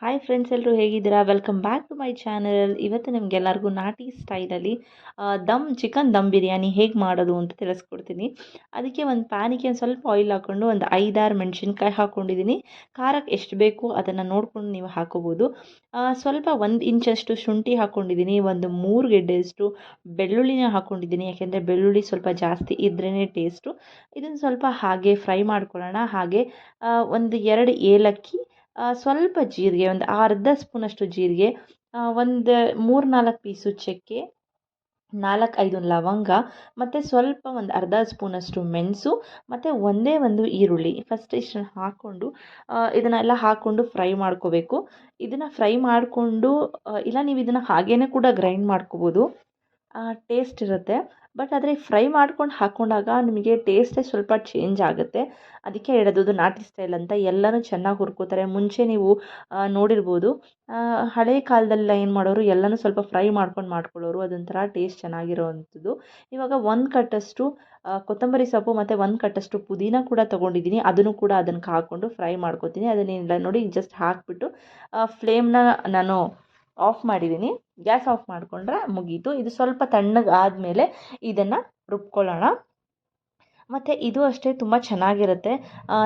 Hi friends ಎಲ್ಲರೂ ಹೇಗಿದ್ದೀರಾ? Welcome back to my channel ಇವತ್ತು ನಿಮಗೆಲ್ಲರಿಗೂ ನಾಟಿ ಸ್ಟೈಲಲ್ಲಿ ದಮ್ ಚಿಕನ್ ದಮ್ ಬಿರಿಯಾನಿ ಹೇಗೆ ಮಾಡೋದು ಅಂತ ತಿಳಿಸ್ಕೊಡ್ತೀನಿ. ಅದಕ್ಕೆ ಒಂದು ಪ್ಯಾನಿಗೆ ಒಂದು ಸ್ವಲ್ಪ ಆಯಿಲ್ ಹಾಕ್ಕೊಂಡು ಒಂದು ಐದಾರು ಮೆಣಸಿನ್ಕಾಯಿ ಹಾಕ್ಕೊಂಡಿದ್ದೀನಿ ಖಾರಕ್ಕೆ ಎಷ್ಟು ಬೇಕು ಅದನ್ನು ನೋಡಿಕೊಂಡು ನೀವು ಹಾಕೋಬೋದು. ಸ್ವಲ್ಪ ಒಂದು ಇಂಚಷ್ಟು ಶುಂಠಿ ಹಾಕ್ಕೊಂಡಿದ್ದೀನಿ ಒಂದು ಮೂರು ಗೆಡ್ಡೆಯಷ್ಟು ಬೆಳ್ಳುಳ್ಳಿನ ಹಾಕ್ಕೊಂಡಿದ್ದೀನಿ ಯಾಕೆಂದರೆ ಬೆಳ್ಳುಳ್ಳಿ ಸ್ವಲ್ಪ ಜಾಸ್ತಿ ಇದ್ರೇ ಟೇಸ್ಟು ಇದನ್ನು ಸ್ವಲ್ಪ ಹಾಗೆ ಫ್ರೈ ಮಾಡ್ಕೊಳ್ಳೋಣ. ಹಾಗೆ ಒಂದು ಎರಡು ಏಲಕ್ಕಿ ಸ್ವಲ್ಪ ಜೀರಿಗೆ, ಒಂದು ಅರ್ಧ ಸ್ಪೂನಷ್ಟು ಜೀರಿಗೆ ಒಂದು ಮೂರು ನಾಲ್ಕು ಪೀಸು ಚಕ್ಕೆ, ನಾಲ್ಕು ಐದು ಲವಂಗ, ಮತ್ತು ಸ್ವಲ್ಪ ಒಂದು ಅರ್ಧ ಸ್ಪೂನಷ್ಟು ಮೆಣಸು, ಮತ್ತು ಒಂದೇ ಒಂದು ಈರುಳ್ಳಿ. ಫಸ್ಟ್ ಇಷ್ಟನ್ನು ಹಾಕ್ಕೊಂಡು ಇದನ್ನೆಲ್ಲ ಹಾಕ್ಕೊಂಡು ಫ್ರೈ ಮಾಡ್ಕೋಬೇಕು. ಇದನ್ನು ಫ್ರೈ ಮಾಡಿಕೊಂಡು ಇಲ್ಲ ನೀವು ಇದನ್ನು ಹಾಗೇ ಕೂಡ ಗ್ರೈಂಡ್ ಮಾಡ್ಕೋಬೋದು. ಟೇಸ್ಟ್ ಇರುತ್ತೆ. ಬಟ್ ಆದರೆ ಫ್ರೈ ಮಾಡ್ಕೊಂಡು ಹಾಕೊಂಡಾಗ ನಿಮಗೆ ಟೇಸ್ಟೇ ಸ್ವಲ್ಪ ಚೇಂಜ್ ಆಗುತ್ತೆ. ಅದಕ್ಕೆ ಹೇಳೋದು ನಾಟಿ ಸ್ಟೈಲ್ ಅಂತ ಎಲ್ಲನೂ ಚೆನ್ನಾಗಿ ಹುರ್ಕೋತಾರೆ. ಮುಂಚೆ ನೀವು ನೋಡಿರ್ಬೋದು. ಹಳೆ ಕಾಲದಲ್ಲೆಲ್ಲ ಏನು ಮಾಡೋರು ಎಲ್ಲನೂ ಸ್ವಲ್ಪ ಫ್ರೈ ಮಾಡ್ಕೊಂಡು ಮಾಡ್ಕೊಳ್ಳೋರು, ಅದೊಂಥರ ಟೇಸ್ಟ್ ಚೆನ್ನಾಗಿರೋವಂಥದ್ದು. ಇವಾಗ ಒಂದು ಕಟ್ಟಷ್ಟು ಕೊತ್ತಂಬರಿ ಸೊಪ್ಪು ಮತ್ತು ಒಂದು ಕಟ್ಟಷ್ಟು ಪುದೀನ ಕೂಡ ತೊಗೊಂಡಿದ್ದೀನಿ. ಅದನ್ನು ಕೂಡ ಅದನ್ನು ಹಾಕ್ಕೊಂಡು ಫ್ರೈ ಮಾಡ್ಕೊತೀನಿ. ಅದನ್ನೇನಿಲ್ಲ ನೋಡಿ ಜಸ್ಟ್ ಹಾಕಿಬಿಟ್ಟು ಫ್ಲೇಮ್ನ ನಾನು ಆಫ್ ಮಾಡಿದ್ದೀನಿ ಗ್ಯಾಸ್ ಆಫ್ ಮಾಡಿಕೊಂಡ್ರೆ ಮುಗೀತು. ಇದು ಸ್ವಲ್ಪ ತಣ್ಣಗೆ ಆದಮೇಲೆ ಇದನ್ನು ರುಬ್ಕೊಳ್ಳೋಣ. ಮತ್ತು ಇದು ಅಷ್ಟೇ ತುಂಬ ಚೆನ್ನಾಗಿರುತ್ತೆ.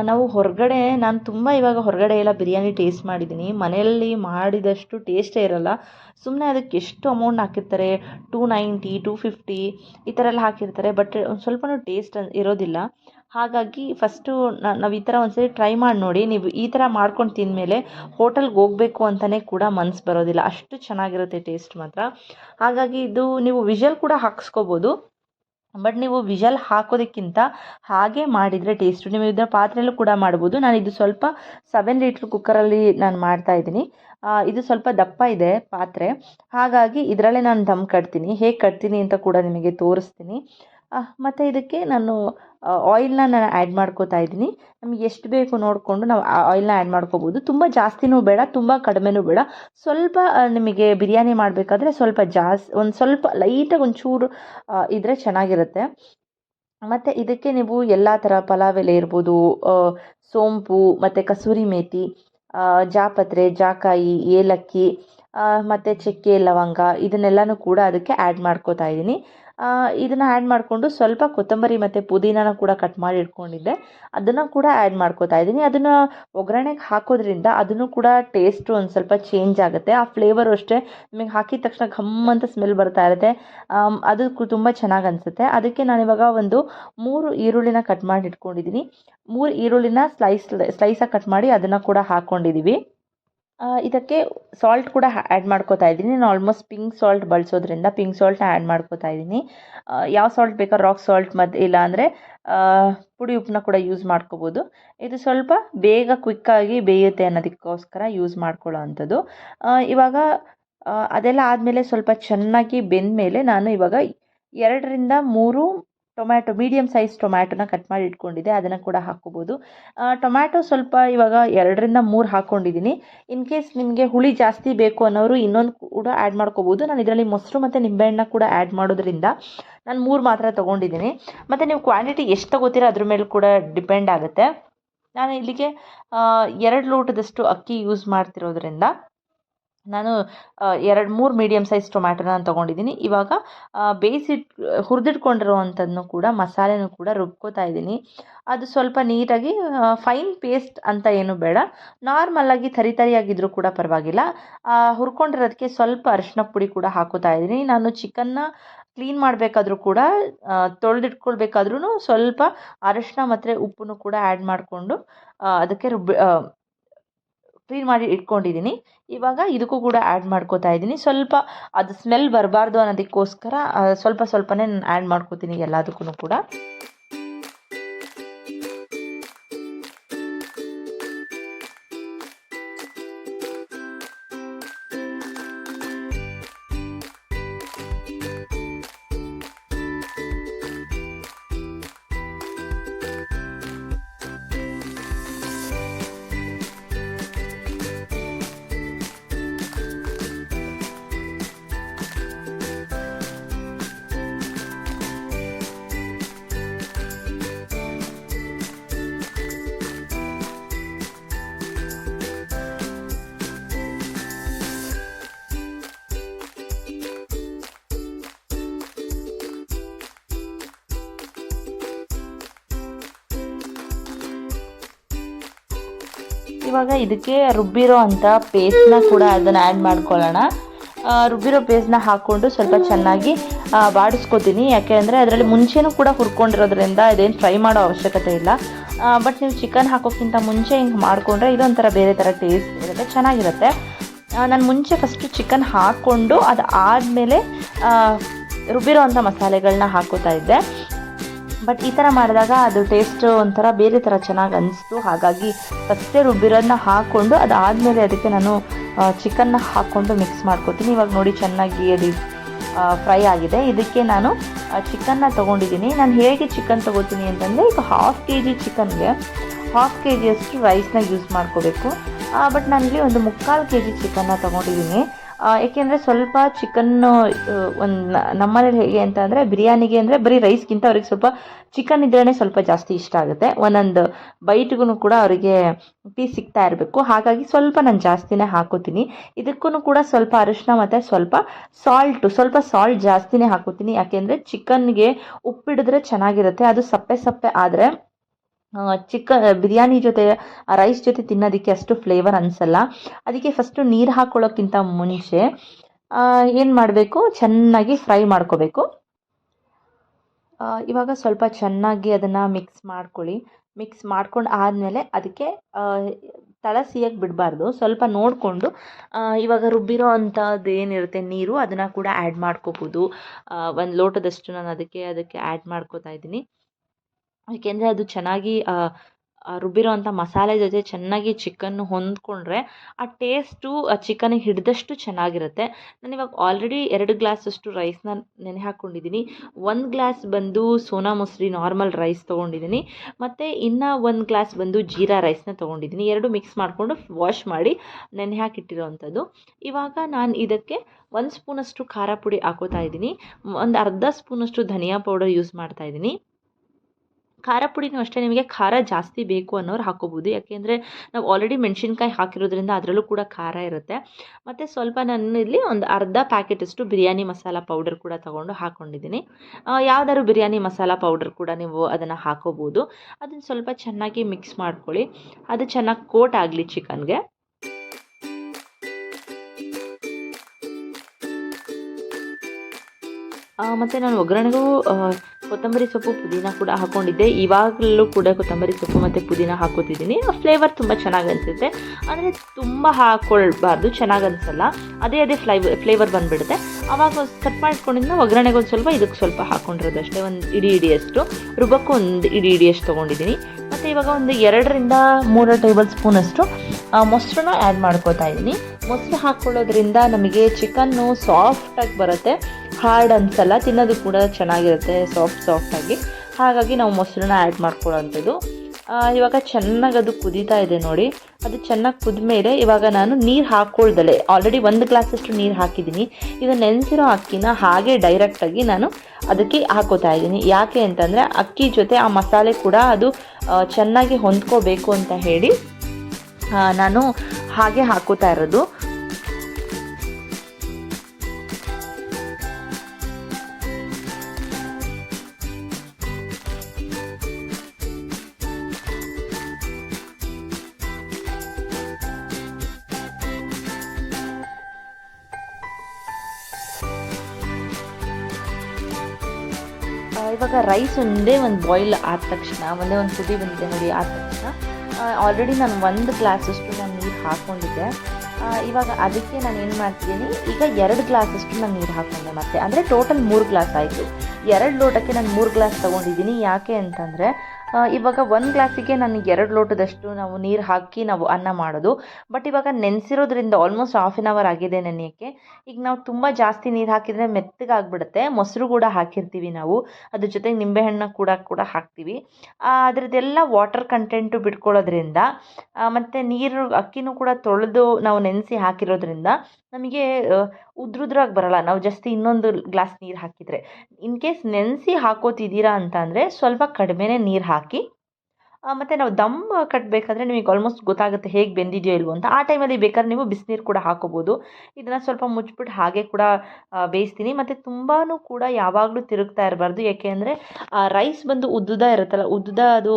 ನಾವು ಹೊರಗಡೆ, ನಾನು ತುಂಬ ಇವಾಗ ಹೊರಗಡೆ ಎಲ್ಲ ಬಿರಿಯಾನಿ ಟೇಸ್ಟ್ ಮಾಡಿದ್ದೀನಿ ಮನೆಯಲ್ಲಿ ಮಾಡಿದಷ್ಟು ಟೇಸ್ಟೇ ಇರಲ್ಲ. ಸುಮ್ಮನೆ ಅದಕ್ಕೆ ಎಷ್ಟು ಅಮೌಂಟ್ ಹಾಕಿರ್ತಾರೆ? ಟೂ ನೈಂಟಿ ಟೂ ಫಿಫ್ಟಿ ಈ ಥರ ಎಲ್ಲ ಹಾಕಿರ್ತಾರೆ. ಬಟ್ ಒಂದು ಸ್ವಲ್ಪನೂ ಟೇಸ್ಟ್ ಇರೋದಿಲ್ಲ. ಹಾಗಾಗಿ ಫಸ್ಟು ನಾವು ಈ ಥರ ಒಂದ್ಸರಿ ಟ್ರೈ ಮಾಡಿ ನೋಡಿ, ನೀವು ಈ ಥರ ಮಾಡ್ಕೊಂಡು ತಿಂದಮೇಲೆ ಹೋಟೆಲ್ಗೆ ಹೋಗಬೇಕು ಅಂತಲೇ ಕೂಡ ಮನಸ್ಸು ಬರೋದಿಲ್ಲ. ಅಷ್ಟು ಚೆನ್ನಾಗಿರುತ್ತೆ ಟೇಸ್ಟ್ ಮಾತ್ರ. ಹಾಗಾಗಿ ಇದು ನೀವು ವಿಷಲ್ ಕೂಡ ಹಾಕ್ಸ್ಕೋಬೋದು. ಬಟ್ ನೀವು ವಿಷಲ್ ಹಾಕೋದಕ್ಕಿಂತ ಹಾಗೆ ಮಾಡಿದರೆ ಟೇಸ್ಟು, ನೀವು ಇದರ ಪಾತ್ರೆಯಲ್ಲೂ ಕೂಡ ಮಾಡ್ಬೋದು. ನಾನು ಇದು ಸ್ವಲ್ಪ ಸೆವೆನ್ ಲೀಟ್ರ್ ಕುಕ್ಕರಲ್ಲಿ ನಾನು ಮಾಡ್ತಾ ಇದ್ದೀನಿ. ಇದು ಸ್ವಲ್ಪ ದಪ್ಪ ಇದೆ ಪಾತ್ರೆ. ಹಾಗಾಗಿ ಇದರಲ್ಲೇ ನಾನು ದಮ್ ಕಟ್ತೀನಿ. ಹೇಗೆ ಕಟ್ತೀನಿ ಅಂತ ಕೂಡ ನಿಮಗೆ ತೋರಿಸ್ತೀನಿ. ಮತ್ತು ಇದಕ್ಕೆ ನಾನು ಆಯಿಲ್ನ ನಾನು ಆ್ಯಡ್ ಮಾಡ್ಕೋತಾ ಇದ್ದೀನಿ. ನಮಗೆ ಎಷ್ಟು ಬೇಕು ನೋಡಿಕೊಂಡು ನಾವು ಆಯಿಲ್ನ ಆ್ಯಡ್ ಮಾಡ್ಕೋಬೋದು. ತುಂಬ ಜಾಸ್ತಿನೂ ಬೇಡ, ತುಂಬ ಕಡಿಮೆನೂ ಬೇಡ. ಸ್ವಲ್ಪ ನಿಮಗೆ ಬಿರಿಯಾನಿ ಮಾಡಬೇಕಾದ್ರೆ ಸ್ವಲ್ಪ ಜಾಸ್, ಒಂದು ಸ್ವಲ್ಪ ಲೈಟಾಗಿ ಒಂಚೂರು ಇದ್ದರೆ ಚೆನ್ನಾಗಿರುತ್ತೆ. ಮತ್ತು ಇದಕ್ಕೆ ನೀವು ಎಲ್ಲ ಥರ ಪಲಾವ್ ಎಲೆ ಇರ್ಬೋದು ಸೋಂಪು, ಮತ್ತು ಕಸೂರಿ ಮೇಥಿ ಜಾಪತ್ರೆ, ಜಾಕಾಯಿ, ಏಲಕ್ಕಿ ಮತ್ತು ಚಕ್ಕೆ, ಲವಂಗ ಇದನ್ನೆಲ್ಲನೂ ಕೂಡ ಅದಕ್ಕೆ ಆ್ಯಡ್ ಮಾಡ್ಕೋತಾ ಇದ್ದೀನಿ. ಇದನ್ನು ಆ್ಯಡ್ ಮಾಡಿಕೊಂಡು ಸ್ವಲ್ಪ ಕೊತ್ತಂಬರಿ ಮತ್ತು ಪುದೀನನ ಕೂಡ ಕಟ್ ಮಾಡಿ ಇಟ್ಕೊಂಡಿದ್ದೆ. ಅದನ್ನು ಕೂಡ ಆ್ಯಡ್ ಮಾಡ್ಕೋತಾ ಇದ್ದೀನಿ. ಅದನ್ನು ಒಗ್ಗರಣೆಗೆ ಹಾಕೋದ್ರಿಂದ ಅದನ್ನು ಕೂಡ ಟೇಸ್ಟು ಒಂದು ಸ್ವಲ್ಪ ಚೇಂಜ್ ಆಗುತ್ತೆ. ಆ ಫ್ಲೇವರು ಅಷ್ಟೇ ನಿಮಗೆ ಹಾಕಿದ ತಕ್ಷಣ ಘಮ್ ಅಂತ ಸ್ಮೆಲ್ ಬರ್ತಾ ಇರುತ್ತೆ. ಅದು ತುಂಬ ಚೆನ್ನಾಗಿ ಅನಿಸುತ್ತೆ. ಅದಕ್ಕೆ ನಾನಿವಾಗ ಒಂದು ಮೂರು ಈರುಳ್ಳಿನ ಕಟ್ ಮಾಡಿ ಇಟ್ಕೊಂಡಿದ್ದೀನಿ ಮೂರು ಈರುಳ್ಳಿನ ಸ್ಲೈಸ್ ಸ್ಲೈಸಾಗಿ ಕಟ್ ಮಾಡಿ ಅದನ್ನು ಕೂಡ ಹಾಕ್ಕೊಂಡಿದ್ದೀವಿ ಇದಕ್ಕೆ ಸಾಲ್ಟ್ ಕೂಡ ಆ್ಯಡ್ ಮಾಡ್ಕೋತಾ ಇದ್ದೀನಿ. ನಾನು ಆಲ್ಮೋಸ್ಟ್ ಪಿಂಕ್ ಸಾಲ್ಟ್ ಬಳಸೋದ್ರಿಂದ ಪಿಂಕ್ ಸಾಲ್ಟ್ನ ಆ್ಯಡ್ ಮಾಡ್ಕೋತಾ ಇದ್ದೀನಿ. ಯಾವ ಸಾಲ್ಟ್ ಬೇಕೋ? ರಾಕ್ ಸಾಲ್ಟ್ ಮತ್ತು ಇಲ್ಲ ಅಂದರೆ ಪುಡಿ ಉಪ್ಪನ್ನ ಕೂಡ ಯೂಸ್ ಮಾಡ್ಕೋಬೋದು. ಇದು ಸ್ವಲ್ಪ ಬೇಗ ಕ್ವಿಕ್ಕಾಗಿ ಬೇಯುತ್ತೆ ಅನ್ನೋದಕ್ಕೋಸ್ಕರ ಯೂಸ್ ಮಾಡ್ಕೊಳ್ಳೋ ಅಂಥದ್ದು. ಇವಾಗ ಅದೆಲ್ಲ ಆದಮೇಲೆ ಸ್ವಲ್ಪ ಚೆನ್ನಾಗಿ ಬೆಂದ ಮೇಲೆ ನಾನು ಇವಾಗ ಎರಡರಿಂದ ಮೂರು ಟೊಮ್ಯಾಟೊ ಮೀಡಿಯಮ್ ಸೈಜ್ ಟೊಮ್ಯಾಟೊನ ಕಟ್ ಮಾಡಿ ಇಟ್ಕೊಂಡಿದ್ದೆ, ಅದನ್ನು ಕೂಡ ಹಾಕ್ಕೋಬೋದು. ಟೊಮ್ಯಾಟೊ ಸ್ವಲ್ಪ ಇವಾಗ ಎರಡರಿಂದ ಮೂರು ಹಾಕ್ಕೊಂಡಿದ್ದೀನಿ ಇನ್ ಕೇಸ್ ನಿಮಗೆ ಹುಳಿ ಜಾಸ್ತಿ ಬೇಕು ಅನ್ನೋರು ಇನ್ನೊಂದು ಕೂಡ ಆ್ಯಡ್ ಮಾಡ್ಕೋಬೋದು. ನಾನು ಇದರಲ್ಲಿ ಮೊಸರು ಮತ್ತು ನಿಂಬೆಹಣ್ಣ ಕೂಡ ಆ್ಯಡ್ ಮಾಡೋದ್ರಿಂದ ನಾನು ಮೂರು ಮಾತ್ರ ತೊಗೊಂಡಿದ್ದೀನಿ ಮತ್ತು ನೀವು ಕ್ವಾಂಟಿಟಿ ಎಷ್ಟು ತಗೋತೀರ ಅದ್ರ ಮೇಲೆ ಕೂಡ ಡಿಪೆಂಡ್ ಆಗುತ್ತೆ. ನಾನು ಇಲ್ಲಿಗೆ ಎರಡು ಲೋಟದಷ್ಟು ಅಕ್ಕಿ ಯೂಸ್ ಮಾಡ್ತಿರೋದ್ರಿಂದ ನಾನು ಎರಡು ಮೂರು ಮೀಡಿಯಮ್ ಸೈಜ್ ಟೊಮ್ಯಾಟೊ ನಾನು ತೊಗೊಂಡಿದ್ದೀನಿ. ಇವಾಗ ಬೇಯಿಸಿಟ್ಟು ಬೇಯಿಸಿಟ್ ಹುರಿದಿಟ್ಕೊಂಡಿರುವಂಥದ್ದನ್ನು ಕೂಡ, ಮಸಾಲೆನೂ ಕೂಡ ರುಬ್ಕೋತಾ ಇದ್ದೀನಿ. ಅದು ಸ್ವಲ್ಪ ನೀಟಾಗಿ ಫೈನ್ ಪೇಸ್ಟ್ ಅಂತ ಏನು ಬೇಡ. ನಾರ್ಮಲಾಗಿ ತರಿ ತರಿಯಾಗಿದ್ದರೂ ಕೂಡ ಪರವಾಗಿಲ್ಲ. ಹುರ್ಕೊಂಡಿರೋದಕ್ಕೆ ಸ್ವಲ್ಪ ಅರಿಶಿನ ಪುಡಿ ಕೂಡ ಹಾಕೋತಾ ಇದ್ದೀನಿ. ನಾನು ಚಿಕನ್ನ ಕ್ಲೀನ್ ಮಾಡಬೇಕಾದ್ರೂ ಕೂಡ ತೊಳೆದಿಟ್ಕೊಳ್ಬೇಕಾದ್ರೂ ಸ್ವಲ್ಪ ಅರಿಶಿನ ಮತ್ತು ಉಪ್ಪನ್ನು ಕೂಡ ಆ್ಯಡ್ ಮಾಡಿಕೊಂಡು ಅದಕ್ಕೆ ರುಬ್ಬಿ ಕ್ಲೀನ್ ಮಾಡಿ ಇಟ್ಕೊಂಡಿದ್ದೀನಿ. ಇವಾಗ ಇದಕ್ಕೂ ಕೂಡ ಆ್ಯಡ್ ಮಾಡ್ಕೋತಾ ಇದ್ದೀನಿ. ಸ್ವಲ್ಪ ಅದು ಸ್ಮೆಲ್ ಬರಬಾರ್ದು ಅನ್ನೋದಕ್ಕೋಸ್ಕರ ಸ್ವಲ್ಪ ಸ್ವಲ್ಪನೇ ನಾನು ಆ್ಯಡ್ ಮಾಡ್ಕೋತೀನಿ ಎಲ್ಲದಕ್ಕೂ ಕೂಡ. ಇವಾಗ ಇದಕ್ಕೆ ರುಬ್ಬಿರೋ ಅಂಥ ಪೇಸ್ಟ್ನ ಕೂಡ ಅದನ್ನು ಆ್ಯಡ್ ಮಾಡ್ಕೊಳ್ಳೋಣ. ರುಬ್ಬಿರೋ ಪೇಸ್ಟ್ನ ಹಾಕ್ಕೊಂಡು ಸ್ವಲ್ಪ ಚೆನ್ನಾಗಿ ಬಾಡಿಸ್ಕೊತೀನಿ. ಯಾಕೆ ಅಂದರೆ ಅದರಲ್ಲಿ ಮುಂಚೆನೂ ಕೂಡ ಹುರ್ಕೊಂಡಿರೋದ್ರಿಂದ ಇದೇನು ಫ್ರೈ ಮಾಡೋ ಅವಶ್ಯಕತೆ ಇಲ್ಲ. ಬಟ್ ನೀವು ಚಿಕನ್ ಹಾಕೋಕ್ಕಿಂತ ಮುಂಚೆ ಹಿಂಗೆ ಮಾಡಿಕೊಂಡ್ರೆ ಇದೊಂಥರ ಬೇರೆ ಥರ ಟೇಸ್ಟ್ ಇರುತ್ತೆ, ಚೆನ್ನಾಗಿರುತ್ತೆ. ನಾನು ಮುಂಚೆ ಫಸ್ಟು ಚಿಕನ್ ಹಾಕ್ಕೊಂಡು ಅದು ಆದಮೇಲೆ ರುಬ್ಬಿರೋ ಅಂಥ ಮಸಾಲೆಗಳನ್ನ ಹಾಕೋತಾ ಇದ್ದೆ. ಬಟ್ ಈ ಥರ ಮಾಡಿದಾಗ ಅದು ಟೇಸ್ಟ್ ಒಂಥರ ಬೇರೆ ಥರ ಚೆನ್ನಾಗಿ ಅನಿಸ್ತು. ಹಾಗಾಗಿ ಫಸ್ಟೇ ರುಬ್ಬಿರೋದನ್ನ ಹಾಕ್ಕೊಂಡು ಅದಾದಮೇಲೆ ಅದಕ್ಕೆ ನಾನು ಚಿಕನ್ನ ಹಾಕ್ಕೊಂಡು ಮಿಕ್ಸ್ ಮಾಡ್ಕೊತೀನಿ. ಇವಾಗ ನೋಡಿ ಚೆನ್ನಾಗಿ ಅದು ಫ್ರೈ ಆಗಿದೆ. ಇದಕ್ಕೆ ನಾನು ಚಿಕನ್ನ ತೊಗೊಂಡಿದ್ದೀನಿ. ನಾನು ಹೇಗೆ ಚಿಕನ್ ತೊಗೋತೀನಿ ಅಂತಂದರೆ, ಈಗ ಹಾಫ್ ಕೆ ಜಿ ಚಿಕನ್ಗೆ ಹಾಫ್ ಕೆ ಜಿಯಷ್ಟು ರೈಸ್ನ ಯೂಸ್ ಮಾಡ್ಕೋಬೇಕು. ಬಟ್ ನನಗೆ ಒಂದು ಮುಕ್ಕಾಲು ಕೆ ಜಿ ಚಿಕನ್ನ ತೊಗೊಂಡಿದ್ದೀನಿ. ಏಕೆಂದರೆ ಸ್ವಲ್ಪ ಚಿಕನ್ನು ಒಂದು ನಮ್ಮಲ್ಲಿ ಹೇಗೆ ಅಂತ ಅಂದರೆ ಬಿರಿಯಾನಿಗೆ ಅಂದರೆ ಬರೀ ರೈಸ್ಗಿಂತ ಅವ್ರಿಗೆ ಸ್ವಲ್ಪ ಚಿಕನ್ ಇದ್ರೇ ಸ್ವಲ್ಪ ಜಾಸ್ತಿ ಇಷ್ಟ ಆಗುತ್ತೆ. ಒಂದೊಂದು ಬೈಟ್ಗೂ ಕೂಡ ಅವರಿಗೆ ಪೀಸ್ ಸಿಗ್ತಾ ಇರಬೇಕು. ಹಾಗಾಗಿ ಸ್ವಲ್ಪ ನಾನು ಜಾಸ್ತಿನೇ ಹಾಕೋತೀನಿ. ಇದಕ್ಕೂ ಕೂಡ ಸ್ವಲ್ಪ ಅರಿಶಿನ ಮತ್ತು ಸ್ವಲ್ಪ ಸಾಲ್ಟು ಸ್ವಲ್ಪ ಸಾಲ್ಟ್ ಜಾಸ್ತಿನೇ ಹಾಕೋತೀನಿ. ಯಾಕೆಂದರೆ ಚಿಕನ್ಗೆ ಉಪ್ಪಿಡಿದ್ರೆ ಚೆನ್ನಾಗಿರುತ್ತೆ. ಅದು ಸಪ್ಪೆ ಸಪ್ಪೆ ಆದರೆ ಚಿಕ್ಕ ಬಿರಿಯಾನಿ ಜೊತೆ ರೈಸ್ ಜೊತೆ ತಿನ್ನೋದಕ್ಕೆ ಅಷ್ಟು ಫ್ಲೇವರ್ ಅನಿಸಲ್ಲ. ಅದಕ್ಕೆ ಫಸ್ಟು ನೀರು ಹಾಕ್ಕೊಳ್ಳೋಕ್ಕಿಂತ ಮುಂಚೆ ಏನು ಮಾಡಬೇಕು? ಚೆನ್ನಾಗಿ ಫ್ರೈ ಮಾಡ್ಕೋಬೇಕು. ಇವಾಗ ಸ್ವಲ್ಪ ಚೆನ್ನಾಗಿ ಅದನ್ನು ಮಿಕ್ಸ್ ಮಾಡ್ಕೊಳ್ಳಿ. ಮಿಕ್ಸ್ ಮಾಡ್ಕೊಂಡು ಆದಮೇಲೆ ಅದಕ್ಕೆ ತಳ ಸಿಯಾಗಿ ಬಿಡಬಾರ್ದು. ಸ್ವಲ್ಪ ನೋಡಿಕೊಂಡು ಇವಾಗ ರುಬ್ಬಿರೋ ಅಂಥದ್ದು ಏನಿರುತ್ತೆ? ನೀರು, ಅದನ್ನು ಕೂಡ ಆ್ಯಡ್ ಮಾಡ್ಕೋಬೋದು. ಒಂದು ಲೋಟದಷ್ಟು ನಾನು ಅದಕ್ಕೆ ಅದಕ್ಕೆ ಆ್ಯಡ್ ಮಾಡ್ಕೋತಾ ಇದ್ದೀನಿ. ಏಕೆಂದರೆ ಅದು ಚೆನ್ನಾಗಿ ರುಬ್ಬಿರೋ ಅಂಥ ಮಸಾಲೆ ಜೊತೆ ಚೆನ್ನಾಗಿ ಚಿಕನ್ನು ಹೊಂದ್ಕೊಂಡ್ರೆ ಆ ಟೇಸ್ಟು ಆ ಚಿಕನಿಗೆ ಹಿಡಿದಷ್ಟು ಚೆನ್ನಾಗಿರುತ್ತೆ. ನಾನು ಇವಾಗ ಆಲ್ರೆಡಿ ಎರಡು ಗ್ಲಾಸಷ್ಟು ರೈಸ್ನ ನೆನೆ ಹಾಕ್ಕೊಂಡಿದ್ದೀನಿ ಒಂದು ಗ್ಲಾಸ್ ಬಂದು ಸೋನಾ ಮೊಸರಿ ನಾರ್ಮಲ್ ರೈಸ್ ತೊಗೊಂಡಿದ್ದೀನಿ ಮತ್ತು ಇನ್ನು ಒಂದು ಗ್ಲಾಸ್ ಬಂದು ಜೀರಾ ರೈಸ್ನ ತೊಗೊಂಡಿದ್ದೀನಿ ಎರಡು ಮಿಕ್ಸ್ ಮಾಡಿಕೊಂಡು ವಾಶ್ ಮಾಡಿ ನೆನೆ ಹಾಕಿಟ್ಟಿರೋವಂಥದ್ದು. ಇವಾಗ ನಾನು ಇದಕ್ಕೆ ಒಂದು ಸ್ಪೂನಷ್ಟು ಖಾರ ಪುಡಿ ಹಾಕೋತಾ ಇದ್ದೀನಿ ಒಂದು ಅರ್ಧ ಸ್ಪೂನಷ್ಟು ಧನಿಯಾ ಪೌಡರ್ ಯೂಸ್ ಮಾಡ್ತಾ ಇದ್ದೀನಿ ಖಾರ ಪುಡಿನೂ ಅಷ್ಟೇ ನಿಮಗೆ ಖಾರ ಜಾಸ್ತಿ ಬೇಕು ಅನ್ನೋರು ಹಾಕೋಬೋದು. ಯಾಕೆಂದರೆ ನಾವು ಆಲ್ರೆಡಿ ಮೆಣಸಿನ್ಕಾಯಿ ಹಾಕಿರೋದ್ರಿಂದ ಅದರಲ್ಲೂ ಕೂಡ ಖಾರ ಇರುತ್ತೆ. ಮತ್ತು ಸ್ವಲ್ಪ ನಾನು ಇಲ್ಲಿ ಒಂದು ಅರ್ಧ ಪ್ಯಾಕೆಟಷ್ಟು ಬಿರಿಯಾನಿ ಮಸಾಲ ಪೌಡರ್ ಕೂಡ ತೊಗೊಂಡು ಹಾಕ್ಕೊಂಡಿದ್ದೀನಿ ಯಾವ್ದಾದ್ರು ಬಿರಿಯಾನಿ ಮಸಾಲ ಪೌಡರ್ ಕೂಡ ನೀವು ಅದನ್ನು ಹಾಕೋಬೋದು. ಅದನ್ನು ಸ್ವಲ್ಪ ಚೆನ್ನಾಗಿ ಮಿಕ್ಸ್ ಮಾಡ್ಕೊಳ್ಳಿ. ಅದು ಚೆನ್ನಾಗಿ ಕೋಟ್ ಆಗಲಿ ಚಿಕನ್ಗೆ. ಮತ್ತು ನಾನು ಒಗ್ಗರಣೆಗೂ ಕೊತ್ತಂಬರಿ ಸೊಪ್ಪು ಪುದೀನ ಕೂಡ ಹಾಕ್ಕೊಂಡಿದ್ದೆ ಇವಾಗಲೂ ಕೂಡ ಕೊತ್ತಂಬರಿ ಸೊಪ್ಪು ಮತ್ತು ಪುದೀನ ಹಾಕೋತಿದ್ದೀನಿ ಫ್ಲೇವರ್ ತುಂಬ ಚೆನ್ನಾಗಿ ಅನಿಸುತ್ತೆ ಅಂದರೆ ತುಂಬ ಹಾಕ್ಕೊಳ್ಬಾರ್ದು ಚೆನ್ನಾಗಿ ಅನಿಸಲ್ಲ ಅದೇ ಅದೇ ಫ್ಲೈವ ಫ್ಲೇವರ್ ಬಂದುಬಿಡುತ್ತೆ. ಆವಾಗ ಕಟ್ ಮಾಡಿಕೊಂಡಿದ್ದ ಒಗ್ಗರಣೆಗೆ ಒಂದು ಸ್ವಲ್ಪ ಇದಕ್ಕೆ ಸ್ವಲ್ಪ ಹಾಕೊಂಡಿರೋದು ಅಷ್ಟೇ ಒಂದು ಇಡೀ ಇಡಿಯಷ್ಟು ರುಬ್ಬಕ್ಕೂ ಒಂದು ಇಡೀ ಇಡಿಯಷ್ಟು ತೊಗೊಂಡಿದ್ದೀನಿ. ಮತ್ತು ಇವಾಗ ಒಂದು ಎರಡರಿಂದ ಮೂರು ಟೇಬಲ್ ಸ್ಪೂನಷ್ಟು ಮೊಸರನ್ನ ಆ್ಯಡ್ ಮಾಡ್ಕೋತಾ ಇದ್ದೀನಿ. ಮೊಸರು ಹಾಕ್ಕೊಳ್ಳೋದ್ರಿಂದ ನಮಗೆ ಚಿಕನ್ನು ಸಾಫ್ಟಾಗಿ ಬರುತ್ತೆ. ಹಾರ್ಡ್ ಅನ್ಸಲ್ಲ, ತಿನ್ನೋದು ಕೂಡ ಚೆನ್ನಾಗಿರುತ್ತೆ ಸಾಫ್ಟ್ ಸಾಫ್ಟಾಗಿ ಹಾಗಾಗಿ ನಾವು ಮೊಸರನ್ನ ಆ್ಯಡ್ ಮಾಡ್ಕೊಳ್ಳೋಂಥದ್ದು. ಇವಾಗ ಚೆನ್ನಾಗಿ ಅದು ಕುದೀತಾ ಇದೆ ನೋಡಿ. ಅದು ಚೆನ್ನಾಗಿ ಕುದ್ಮೇಲೆ ಇವಾಗ ನಾನು ನೀರು ಹಾಕ್ಕೊಳ್ದಲೆ. ಆಲ್ರೆಡಿ ಒಂದು ಗ್ಲಾಸಷ್ಟು ನೀರು ಹಾಕಿದ್ದೀನಿ. ಇದು ನೆನೆಸಿರೋ ಅಕ್ಕಿನ ಹಾಗೆ ಡೈರೆಕ್ಟಾಗಿ ನಾನು ಅದಕ್ಕೆ ಹಾಕೋತಾ ಇದ್ದೀನಿ. ಯಾಕೆ ಅಂತಂದರೆ ಅಕ್ಕಿ ಜೊತೆ ಆ ಮಸಾಲೆ ಕೂಡ ಅದು ಚೆನ್ನಾಗಿ ಹೊಂದ್ಕೋಬೇಕು ಅಂತ ಹೇಳಿ ನಾನು ಹಾಗೆ ಹಾಕೋತಾ ಇರೋದು. ಇವಾಗ ರೈಸ್ ಒಂದೇ ಒಂದು ಬಾಯ್ಲ್ ಆದ ತಕ್ಷಣ, ಒಂದೇ ಒಂದು ಕುದಿ ಬಂದಿದೆ ನೋಡಿ ಆದ ತಕ್ಷಣ ಆಲ್ರೆಡಿ ನಾನು ಒಂದು ಗ್ಲಾಸಷ್ಟು ನಾನು ನೀರು ಹಾಕ್ಕೊಂಡಿದ್ದೆ ಇವಾಗ ಅದಕ್ಕೆ ನಾನು ಏನು ಮಾಡ್ತಿದ್ದೀನಿ ಈಗ ಎರಡು ಗ್ಲಾಸಷ್ಟು ನಾನು ನೀರು ಹಾಕ್ಕೊಂಡೆ ಮತ್ತೆ. ಅಂದರೆ ಟೋಟಲ್ ಮೂರು ಗ್ಲಾಸ್ ಆಯಿತು. ಎರಡು ಲೋಟಕ್ಕೆ ನಾನು ಮೂರು ಗ್ಲಾಸ್ ತೊಗೊಂಡಿದ್ದೀನಿ. ಯಾಕೆ ಅಂತಂದರೆ ಇವಾಗ ಒಂದು ಗ್ಲಾಸಿಗೆ ನಾನು ಎರಡು ಲೋಟದಷ್ಟು ನಾವು ನೀರು ಹಾಕಿ ನಾವು ಅನ್ನ ಮಾಡೋದು. ಬಟ್ ಇವಾಗ ನೆನೆಸಿರೋದ್ರಿಂದ ಆಲ್ಮೋಸ್ಟ್ ಹಾಫ್ ಆನ್ ಅವರ್ ಆಗಿದೆ ನೆನೆಯೋಕ್ಕೆ. ಈಗ ನಾವು ತುಂಬ ಜಾಸ್ತಿ ನೀರು ಹಾಕಿದರೆ ಮೆತ್ತಗಾಗ್ಬಿಡುತ್ತೆ. ಮೊಸರು ಕೂಡ ಹಾಕಿರ್ತೀವಿ ನಾವು. ಅದ್ರ ಜೊತೆಗೆ ನಿಂಬೆಹಣ್ಣು ಕೂಡ ಕೂಡ ಹಾಕ್ತೀವಿ. ಅದರದ್ದೆಲ್ಲ ವಾಟರ್ ಕಂಟೆಂಟು ಬಿಟ್ಕೊಳ್ಳೋದ್ರಿಂದ ಮತ್ತು ನೀರು, ಅಕ್ಕಿನೂ ಕೂಡ ತೊಳೆದು ನಾವು ನೆನೆಸಿ ಹಾಕಿರೋದ್ರಿಂದ ನಮಗೆ ಉದ್ರುದ್ರಾಗಿ ಬರಲ್ಲ. ನಾವು ಜಾಸ್ತಿ ಇನ್ನೊಂದು ಗ್ಲಾಸ್ ನೀರು ಹಾಕಿದರೆ. ಇನ್ ಕೇಸ್ ನೆನೆಸಿ ಹಾಕೋತಿದ್ದೀರಾ ಅಂತ ಸ್ವಲ್ಪ ಕಡಿಮೆನೇ ನೀರು ಹಾಕಿ बाकी ಮತ್ತು ನಾವು ದಮ್ ಕಟ್ಟಬೇಕಾದ್ರೆ ನಿಮಗೆ ಆಲ್ಮೋಸ್ಟ್ ಗೊತ್ತಾಗುತ್ತೆ ಹೇಗೆ ಬೆಂದಿದೆಯೋ ಇಲ್ವೋ ಅಂತ. ಆ ಟೈಮಲ್ಲಿ ಬೇಕಾದ್ರೆ ನೀವು ಬಿಸಿನೀರು ಕೂಡ ಹಾಕೋಬೋದು. ಇದನ್ನು ಸ್ವಲ್ಪ ಮುಚ್ಚಿಬಿಟ್ಟು ಹಾಗೆ ಕೂಡ ಬೇಯಿಸ್ತೀನಿ. ಮತ್ತು ತುಂಬಾ ಕೂಡ ಯಾವಾಗಲೂ ತಿರುಗ್ತಾ ಇರಬಾರ್ದು. ಯಾಕೆ ಅಂದರೆ ರೈಸ್ ಬಂದು ಉದ್ದುದ ಇರುತ್ತಲ್ಲ ಉದ್ದುದ ಅದು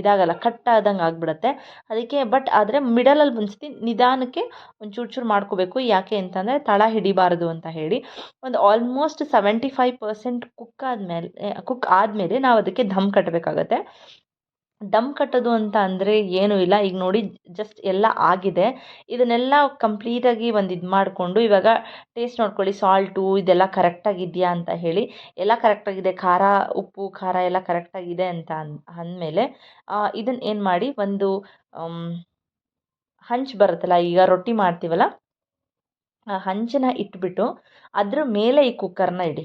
ಇದಾಗಲ್ಲ, ಕಟ್ ಆದಂಗೆ ಆಗಿಬಿಡುತ್ತೆ. ಅದಕ್ಕೆ ಬಟ್ ಆದರೆ ಮಿಡಲಲ್ಲಿ ಒಂದ್ಸತಿ ನಿಧಾನಕ್ಕೆ ಒಂಚೂರು ಚೂರು ಮಾಡ್ಕೋಬೇಕು. ಯಾಕೆ ಅಂತಂದರೆ ತಳ ಹಿಡಿಬಾರ್ದು ಅಂತ ಹೇಳಿ. ಒಂದು almost seventy five percent cook ಆದಮೇಲೆ ಕುಕ್ ಆದಮೇಲೆ ನಾವು ಅದಕ್ಕೆ ಧಮ್ ಕಟ್ಟಬೇಕಾಗತ್ತೆ ದಮ್ ಕಟ್ಟೋದು ಅಂತ ಅಂದರೆ ಏನೂ ಇಲ್ಲ. ಈಗ ನೋಡಿ ಜಸ್ಟ್ ಎಲ್ಲ ಆಗಿದೆ. ಇದನ್ನೆಲ್ಲ ಕಂಪ್ಲೀಟಾಗಿ ಒಂದು ಇದು ಮಾಡಿಕೊಂಡು ಇವಾಗ ಟೇಸ್ಟ್ ನೋಡ್ಕೊಳ್ಳಿ. ಸಾಲ್ಟು ಇದೆಲ್ಲ ಕರೆಕ್ಟಾಗಿದೆಯಾ ಅಂತ ಹೇಳಿ. ಎಲ್ಲ ಕರೆಕ್ಟಾಗಿದೆ ಖಾರ, ಉಪ್ಪು, ಖಾರ ಎಲ್ಲ ಕರೆಕ್ಟಾಗಿದೆ ಅಂತ ಅನ್, ಅಂದಮೇಲೆ ಇದನ್ನು ಏನು ಮಾಡಿ ಒಂದು ಹಂಚ್ ಬರುತ್ತಲ್ಲ, ಈಗ ರೊಟ್ಟಿ ಮಾಡ್ತೀವಲ್ಲ, ಆ ಹಂಚನ್ನು ಇಟ್ಬಿಟ್ಟು ಅದ್ರ ಮೇಲೆ ಈ ಕುಕ್ಕರ್ನ ಇಡಿ.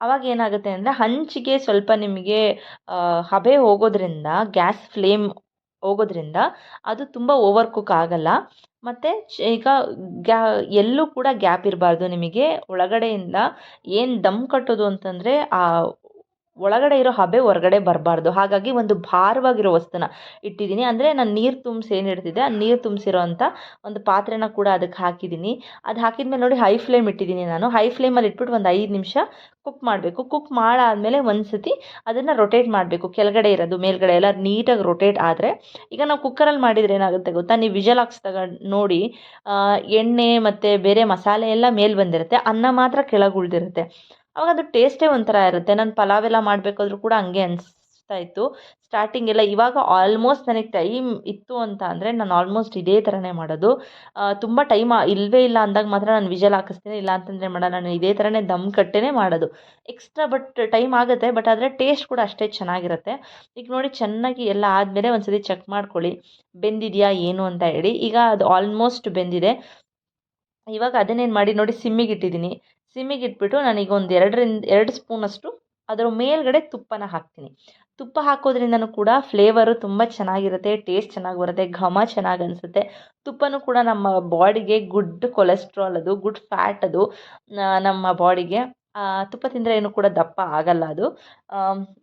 ಅವಾಗ ಏನಾಗುತ್ತೆ ಅಂದರೆ ಹಂಚಿಗೆ ಸ್ವಲ್ಪ ನಿಮಗೆ ಹಬೆ ಹೋಗೋದ್ರಿಂದ, ಗ್ಯಾಸ್ ಫ್ಲೇಮ್ ಹೋಗೋದ್ರಿಂದ ಅದು ತುಂಬ ಓವರ್ ಕುಕ್ ಆಗೋಲ್ಲ. ಮತ್ತು ಈಗ ಗ್ಯಾ, ಎಲ್ಲೂ ಕೂಡ ಗ್ಯಾಪ್ ಇರಬಾರ್ದು ನಿಮಗೆ. ಒಳಗಡೆಯಿಂದ ಏನು ದಮ್ ಕಟ್ಟೋದು ಅಂತಂದರೆ ಆ ಒಳಗಡೆ ಇರೋ ಹಬೆ ಹೊರಗಡೆ ಬರಬಾರ್ದು. ಹಾಗಾಗಿ ಒಂದು ಭಾರವಾಗಿರೋ ವಸ್ತುನ ಇಟ್ಟಿದ್ದೀನಿ. ಅಂದರೆ ನಾನು ನೀರು ತುಂಬಿಸಿ ಏನು ಇಡ್ತಿದ್ದೆ ಆ ನೀರು ತುಂಬಿಸಿರೋ ಅಂಥ ಒಂದು ಪಾತ್ರೆನ ಕೂಡ ಅದಕ್ಕೆ ಹಾಕಿದ್ದೀನಿ. ಅದು ಹಾಕಿದ್ಮೇಲೆ ನೋಡಿ ಹೈ ಫ್ಲೇಮ್ ಇಟ್ಟಿದ್ದೀನಿ ನಾನು. ಹೈ ಫ್ಲೇಮಲ್ಲಿ ಇಟ್ಬಿಟ್ಟು ಒಂದು ಐದು ನಿಮಿಷ ಕುಕ್ ಮಾಡಬೇಕು. ಕುಕ್ ಮಾಡಾದಮೇಲೆ ಒಂದು ಸತಿ ಅದನ್ನು ರೊಟೇಟ್ ಮಾಡಬೇಕು. ಕೆಳಗಡೆ ಇರೋದು, ಮೇಲ್ಗಡೆ ಎಲ್ಲ ನೀಟಾಗಿ ರೊಟೇಟ್ ಆದರೆ. ಈಗ ನಾವು ಕುಕ್ಕರಲ್ಲಿ ಮಾಡಿದರೆ ಏನಾಗುತ್ತೆ ಗೊತ್ತಾ? ನೀವು ವಿಜಲ್ ಹಾಕ್ಸ್ದಾಗ ನೋಡಿ ಎಣ್ಣೆ ಮತ್ತು ಬೇರೆ ಮಸಾಲೆ ಎಲ್ಲ ಮೇಲೆ ಬಂದಿರುತ್ತೆ. ಅನ್ನ ಮಾತ್ರ ಕೆಳಗೆ ಉಳಿದಿರುತ್ತೆ. ಅವಾಗ ಅದು ಟೇಸ್ಟೇ ಒಂಥರ ಇರುತ್ತೆ. ನಾನು ಪಲಾವ್ ಎಲ್ಲ ಮಾಡಬೇಕಾದ್ರೂ ಕೂಡ ಹಂಗೆ ಅನಿಸ್ತಾ ಇತ್ತು. ಸ್ಟಾರ್ಟಿಂಗ್ ಎಲ್ಲ ಇವಾಗ ಆಲ್ಮೋಸ್ಟ್ ನನಗೆ ಟೈಮ್ ಇತ್ತು ಅಂತ ಅಂದರೆ ನಾನು ಆಲ್ಮೋಸ್ಟ್ ಇದೇ ಥರನೇ ಮಾಡೋದು. ತುಂಬ ಟೈಮ್ ಇಲ್ಲವೇ ಇಲ್ಲ ಅಂದಾಗ ಮಾತ್ರ ನಾನು ವಿಜಲ್ ಹಾಕಿಸ್ತೀನಿ. ಇಲ್ಲ ಅಂತಂದರೆ ಮಾಡಲ್ಲ ನಾನು ಇದೇ ಥರನೇ ದಮ್ ಕಟ್ಟೇ ಮಾಡೋದು. ಎಕ್ಸ್ಟ್ರಾ ಬಟ್ ಟೈಮ್ ಆಗುತ್ತೆ ಬಟ್ ಆದರೆ ಟೇಸ್ಟ್ ಕೂಡ ಅಷ್ಟೇ ಚೆನ್ನಾಗಿರುತ್ತೆ. ಈಗ ನೋಡಿ ಚೆನ್ನಾಗಿ ಎಲ್ಲ ಆದಮೇಲೆ ಒಂದು ಸತಿ ಚೆಕ್ ಮಾಡ್ಕೊಳ್ಳಿ. ಬೆಂದಿದೆಯಾ, ಏನು ಅಂತ ಹೇಳಿ. ಈಗ ಅದು ಆಲ್ಮೋಸ್ಟ್ ಬೆಂದಿದೆ. ಇವಾಗ ಅದನ್ನೇನು ಮಾಡಿ ನೋಡಿ, ಸಿಮ್ಮಿಗೆ ಇಟ್ಟಿದ್ದೀನಿ. ಸಿಮ್ಮಿಗೆ ಇಟ್ಬಿಟ್ಟು ಒಂದು ಎರಡರಿಂದ, ಎರಡು ಸ್ಪೂನಷ್ಟು ಅದರ ಮೇಲ್ಗಡೆ ತುಪ್ಪನ ಹಾಕ್ತೀನಿ. ತುಪ್ಪ ಹಾಕೋದ್ರಿಂದನೂ ಕೂಡ ಫ್ಲೇವರು ತುಂಬ ಚೆನ್ನಾಗಿರುತ್ತೆ ಟೇಸ್ಟ್ ಚೆನ್ನಾಗಿ ಬರುತ್ತೆ, ಘಮ ಚೆನ್ನಾಗಿ ಅನಿಸುತ್ತೆ. ತುಪ್ಪನೂ ಕೂಡ ನಮ್ಮ ಬಾಡಿಗೆ ಗುಡ್ ಕೊಲೆಸ್ಟ್ರಾಲ್ ಅದು ಗುಡ್ ಫ್ಯಾಟ್ ಅದು ನಮ್ಮ ಬಾಡಿಗೆ ತುಪ್ಪ ತಿಂದರೆ ಏನು ಕೂಡ ದಪ್ಪ ಆಗಲ್ಲ ಅದು.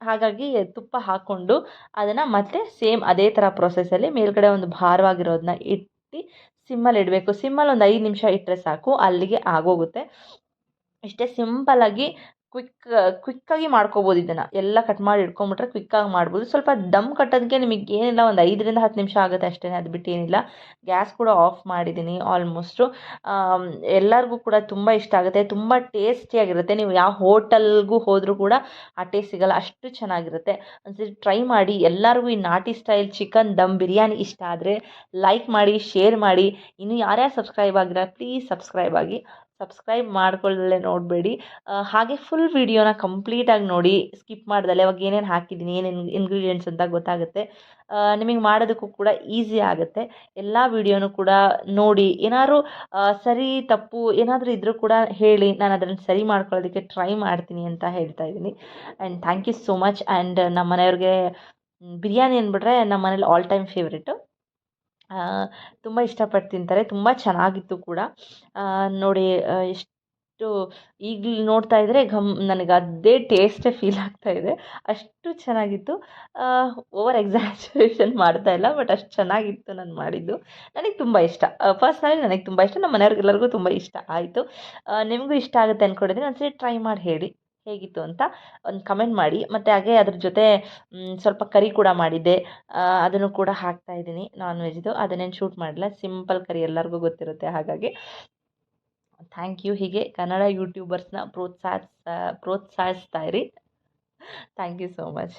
ಹಾಗಾಗಿ ತುಪ್ಪ ಹಾಕ್ಕೊಂಡು ಅದನ್ನು ಮತ್ತೆ ಸೇಮ್ ಅದೇ ಥರ ಪ್ರೊಸೆಸಲ್ಲಿ ಮೇಲ್ಗಡೆ ಒಂದು ಭಾರವಾಗಿರೋದನ್ನ ಇಟ್ಟು ಸಿಮ್ಮಲ್ಲಿ ಇಡಬೇಕು. ಸಿಮ್ಮಲ್ಲಿ ಒಂದು ಐದು ನಿಮಿಷ ಇಟ್ಟರೆ ಸಾಕು, ಅಲ್ಲಿಗೆ ಆಗೋಗುತ್ತೆ. ಇಷ್ಟೇ ಸಿಂಪಲ್ಲಾಗಿ ಕ್ವಿಕ್ ಕ್ವಿಕ್ಕಾಗಿ ಮಾಡ್ಕೋಬೋದು ಇದನ್ನು. ಎಲ್ಲ ಕಟ್ ಮಾಡಿ ಇಟ್ಕೊಂಬಿಟ್ರೆ ಕ್ವಿಕ್ಕಾಗಿ ಮಾಡ್ಬೋದು. ಸ್ವಲ್ಪ ದಮ್ ಕಟ್ಟೋದಕ್ಕೆ ನಿಮಗೆ ಏನಿಲ್ಲ, ಒಂದು ಐದರಿಂದ ಹತ್ತು ನಿಮಿಷ ಆಗುತ್ತೆ ಅಷ್ಟೇ ಅದು ಬಿಟ್ಟು ಏನಿಲ್ಲ. ಗ್ಯಾಸ್ ಕೂಡ ಆಫ್ ಮಾಡಿದ್ದೀನಿ ಆಲ್ಮೋಸ್ಟು ಎಲ್ಲರಿಗೂ ಕೂಡ ತುಂಬ ಇಷ್ಟ ಆಗುತ್ತೆ. ತುಂಬ ಟೇಸ್ಟಿಯಾಗಿರುತ್ತೆ ನೀವು ಯಾವ ಹೋಟೆಲ್ಗೂ ಹೋದರೂ ಕೂಡ ಆ ಟೇಸ್ಟ್ ಸಿಗಲ್ಲ. ಅಷ್ಟು ಚೆನ್ನಾಗಿರುತ್ತೆ. ಒಂದ್ಸರಿ ಟ್ರೈ ಮಾಡಿ. ಎಲ್ಲರಿಗೂ ಈ ನಾಟಿ ಸ್ಟೈಲ್ ಚಿಕನ್ ದಮ್ ಬಿರಿಯಾನಿ ಇಷ್ಟ ಆದರೆ ಲೈಕ್ ಮಾಡಿ ಶೇರ್ ಮಾಡಿ. ಇನ್ನು ಯಾರ್ಯಾರು ಸಬ್ಸ್ಕ್ರೈಬ್ ಆಗಿರೋ ಪ್ಲೀಸ್ ಸಬ್ಸ್ಕ್ರೈಬ್ ಆಗಿ. ಸಬ್ಸ್ಕ್ರೈಬ್ ಮಾಡ್ಕೊಳ್ಳದಲ್ಲೇ ನೋಡಬೇಡಿ. ಹಾಗೆ ಫುಲ್ ವೀಡಿಯೋನ ಕಂಪ್ಲೀಟಾಗಿ ನೋಡಿ ಸ್ಕಿಪ್ ಮಾಡ್ದಲೆ ಅವಾಗ ಏನೇನು ಹಾಕಿದ್ದೀನಿ, ಏನೇನು ಇಂಗ್ರೀಡಿಯೆಂಟ್ಸ್ ಅಂತ ಗೊತ್ತಾಗುತ್ತೆ. ನಿಮಗೆ ಮಾಡೋದಕ್ಕೂ ಕೂಡ ಈಸಿ ಆಗುತ್ತೆ. ಎಲ್ಲ ವೀಡಿಯೋನು ಕೂಡ ನೋಡಿ, ಏನಾದ್ರು ಸರಿ, ತಪ್ಪು, ಏನಾದರೂ ಇದ್ದರೂ ಕೂಡ ಹೇಳಿ, ನಾನು ಅದನ್ನು ಸರಿ ಮಾಡ್ಕೊಳ್ಳೋದಕ್ಕೆ ಟ್ರೈ ಮಾಡ್ತೀನಿ ಅಂತ ಹೇಳ್ತಾ ಇದ್ದೀನಿ. And thank you so much and ನಮ್ಮ ಮನೆಯವ್ರಿಗೆ ಬಿರಿಯಾನಿ ಅಂದ್ಬಿಟ್ರೆ ನಮ್ಮ ಮನೇಲಿ ಆಲ್ ಟೈಮ್ ಫೇವ್ರೇಟು ತುಂಬ ಇಷ್ಟಪಟ್ಟು ತಿಂತಾರೆ ತುಂಬ ಚೆನ್ನಾಗಿತ್ತು ಕೂಡ. ನೋಡಿ ಎಷ್ಟು ಈಗಲೂ ನೋಡ್ತಾ ಇದ್ದರೆ ಘಮ್, ನನಗೆ ಅದೇ ಟೇಸ್ಟೇ ಫೀಲ್ ಆಗ್ತಾ ಇದೆ. ಅಷ್ಟು ಚೆನ್ನಾಗಿತ್ತು. ಓವರ್ ಎಕ್ಸಾಜುರೇಷನ್ ಮಾಡ್ತಾ ಇಲ್ಲ ಬಟ್ ಅಷ್ಟು ಚೆನ್ನಾಗಿತ್ತು ನಾನು ಮಾಡಿದ್ದು. ನನಗೆ ತುಂಬ ಇಷ್ಟ. ಪರ್ಸ್ನಲಿ ನನಗೆ ತುಂಬ ಇಷ್ಟ. ನಮ್ಮ ಮನೆಯವ್ರಿಗೆಲ್ಲರಿಗೂ ತುಂಬ ಇಷ್ಟ ಆಯಿತು. ನಿಮಗೂ ಇಷ್ಟ ಆಗುತ್ತೆ ಅಂದ್ಕೊಂಡಿದ್ದೀನಿ ಒಂದ್ಸರಿ ಟ್ರೈ ಮಾಡಿ ಹೇಳಿ. ಹೇಗಿತ್ತು ಅಂತ ಒಂದು ಕಮೆಂಟ್ ಮಾಡಿ. ಮತ್ತು ಹಾಗೆ ಅದ್ರ ಜೊತೆ ಸ್ವಲ್ಪ ಕರಿ ಕೂಡ ಮಾಡಿದ್ದೆ. ಅದನ್ನು ಕೂಡ ಹಾಕ್ತಾ ಇದ್ದೀನಿ ನಾನ್ ವೆಜ್ದು ಅದನ್ನೇನು ಶೂಟ್ ಮಾಡಲ್ಲ ಸಿಂಪಲ್ ಕರಿ ಎಲ್ಲರಿಗೂ ಗೊತ್ತಿರುತ್ತೆ ಹಾಗಾಗಿ. ಥ್ಯಾಂಕ್ ಯು ಹೀಗೆ ಕನ್ನಡ ಯೂಟ್ಯೂಬರ್ಸ್ನ ಪ್ರೋತ್ಸಾಹಿಸ್ತಾ ಪ್ರೋತ್ಸಾಹಿಸ್ತಾ ಇರಿ. Thank you so much